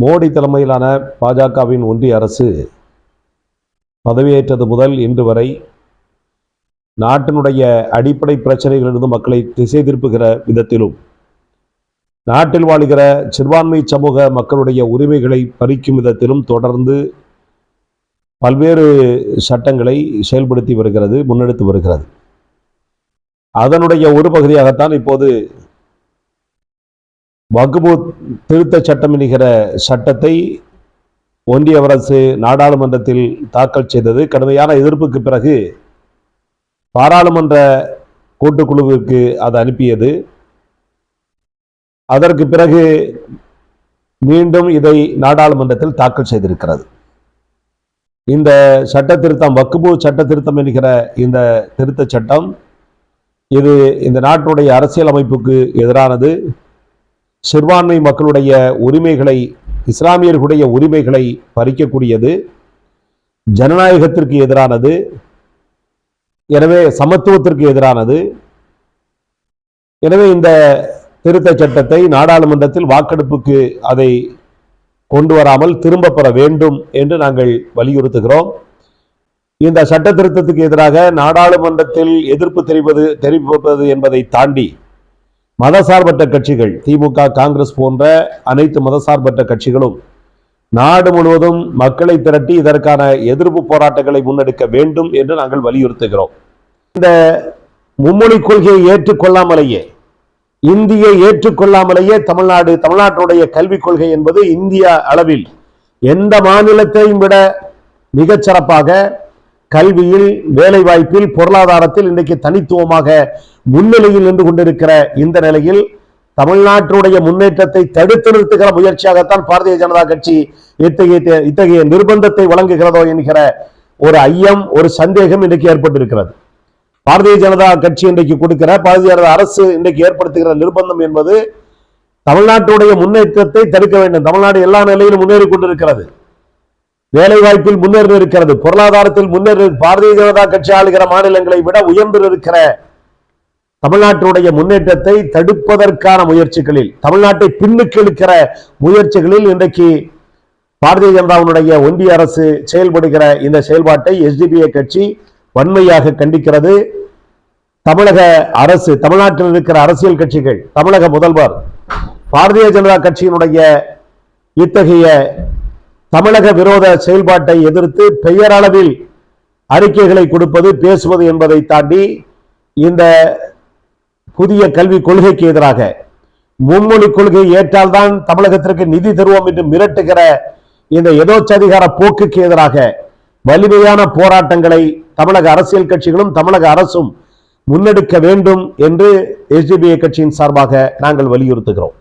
மோடி தலைமையிலான பாஜகவின் ஒன்றிய அரசு பதவியேற்றது முதல் இன்று வரை நாட்டினுடைய அடிப்படை பிரச்சனைகளிலிருந்து மக்களை திசை திருப்புகிற விதத்திலும் நாட்டில் வாழ்கிற சிறுபான்மை சமூக மக்களுடைய உரிமைகளை பறிக்கும் விதத்திலும் தொடர்ந்து பல்வேறு சட்டங்களை செயல்படுத்தி வருகிறது முன்னெடுத்து வருகிறது. அதனுடைய ஒரு பகுதியாகத்தான் இப்போது வகுப்பு திருத்த சட்டம் என்கிற சட்டத்தை ஒன்றிய அரசு நாடாளுமன்றத்தில் தாக்கல் செய்தது. கடுமையான எதிர்ப்புக்கு பிறகு பாராளுமன்ற கூட்டுக்குழுவிற்கு அது அனுப்பியது. அதற்கு பிறகு மீண்டும் இதை நாடாளுமன்றத்தில் தாக்கல் செய்திருக்கிறது. இந்த சட்ட திருத்தம் வக்குபு சட்ட திருத்தம் என்கிற இந்த திருத்த சட்டம் இது இந்த நாட்டுடைய அரசியல் அமைப்புக்கு எதிரானது. சிறுபான்மை மக்களுடைய உரிமைகளை இஸ்லாமியர்களுடைய உரிமைகளை பறிக்கக்கூடியது ஜனநாயகத்திற்கு எதிரானது எனவே சமத்துவத்திற்கு எதிரானது. எனவே இந்த திருத்த சட்டத்தை நாடாளுமன்றத்தில் வாக்கெடுப்புக்கு அதை கொண்டு வராமல் திரும்ப பெற வேண்டும் என்று நாங்கள் வலியுறுத்துகிறோம். இந்த சட்ட திருத்தத்துக்கு எதிராக நாடாளுமன்றத்தில் எதிர்ப்பு தெரிவது தெரிவிப்பது என்பதை தாண்டி மதசார்பற்ற கட்சிகள் திமுக காங்கிரஸ் போன்ற அனைத்து மதசார்பற்ற கட்சிகளும் நாடு முழுவதும் மக்களை திரட்டி இதற்கான எதிர்ப்பு போராட்டங்களை முன்னெடுக்க வேண்டும் என்று நாங்கள் வலியுறுத்துகிறோம். இந்த மும்மொழி கொள்கையை ஏற்றுக்கொள்ளாமலேயே இந்தியை ஏற்றுக்கொள்ளாமலேயே தமிழ்நாடு தமிழ்நாட்டுடைய கல்விக் கொள்கை என்பது இந்திய அளவில் எந்த மாநிலத்தையும் விட மிகச்சிறப்பாக கல்வியில் வேலை வாய்ப்பில் பொருளாதாரத்தில் இன்றைக்கு தனித்துவமாக முன்னிலையில் நின்று கொண்டிருக்கிற இந்த நிலையில் தமிழ்நாட்டுடைய முன்னேற்றத்தை தடுத்து நிறுத்துகிற முயற்சியாகத்தான் பாரதிய ஜனதா கட்சி இத்தகைய இத்தகைய நிர்பந்தத்தை வழங்குகிறதோ என்கிற ஒரு ஐயம் ஒரு சந்தேகம் இன்றைக்கு ஏற்பட்டிருக்கிறது. பாரதிய ஜனதா கட்சி இன்றைக்கு கொடுக்கிற பாரதிய ஜனதா அரசு இன்றைக்கு ஏற்படுத்துகிற நிர்பந்தம் என்பது தமிழ்நாட்டுடைய முன்னேற்றத்தை தடுக்க வேண்டும். தமிழ்நாடு எல்லா நிலையிலும் முன்னேறி கொண்டிருக்கிறது. வேலை வாய்ப்பில் முன்னேறி இருக்கிறது பொருளாதாரத்தில் முன்னேறி பாரதிய ஜனதா கட்சி ஆளுகிற மாநிலங்களை விட உயர்ந்திருக்கிற தமிழ்நாட்டுடைய முன்னேற்றத்தை தடுப்பதற்கான முயற்சிகளில் தமிழ்நாட்டை பின்னுக்கு இழுக்கிற முயற்சிகளில் இன்றைக்கு பாரதிய ஜனதாவினுடைய ஒன்றிய அரசு செயல்படுகிற இந்த செயல்பாட்டை எஸ்டிபிஐ கட்சி வன்மையாக கண்டிக்கிறது. தமிழக அரசு தமிழ்நாட்டில் இருக்கிற அரசியல் கட்சிகள் தமிழக முதல்வர் பாரதிய ஜனதா கட்சியினுடைய இத்தகைய தமிழக விரோத செயல்பாட்டை எதிர்த்து பெயரளவில் அறிக்கைகளை கொடுப்பது பேசுவது என்பதை தாண்டி இந்த புதிய கல்விக் கொள்கைக்கு எதிராக மும்மொழி கொள்கை ஏற்றால்தான் தமிழகத்திற்கு நிதி தருவோம் என்று மிரட்டுகிற இந்த எதோச்சதிகார போக்குக்கு எதிராக வலிமையான போராட்டங்களை தமிழக அரசியல் கட்சிகளும் தமிழக அரசும் முன்னெடுக்க வேண்டும் என்று எஸ்டிபிஐ கட்சியின் சார்பாக நாங்கள் வலியுறுத்துகிறோம்.